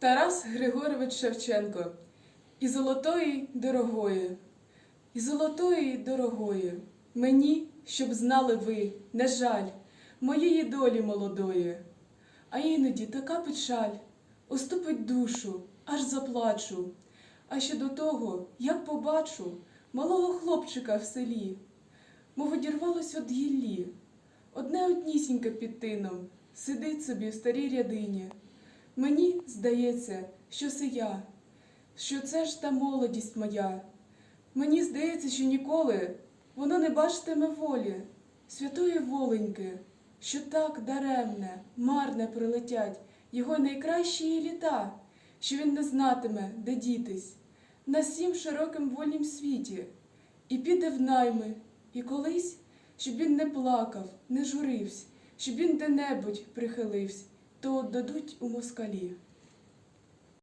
Тарас Григорович Шевченко. І золотої дорогої, і золотої дорогої, мені, щоб знали ви, не жаль моєї долі молодої, а іноді така печаль оступить душу, аж заплачу. А ще до того, як побачу малого хлопчика в селі, мов одірвалось від гіллі, одне однісіньке під тином, сидить собі в старій рядині. Мені здається, що це я, що це ж та молодість моя. Мені здається, що ніколи воно не бачитиме волі, святої воленьки, що так даремне, марне прилетять його найкращі літа, що він не знатиме, де дітись, на сім широким вольнім світі, і піде в найми, і колись, щоб він не плакав, не журився, щоб він де-небудь прихилився, то дадуть у москалі.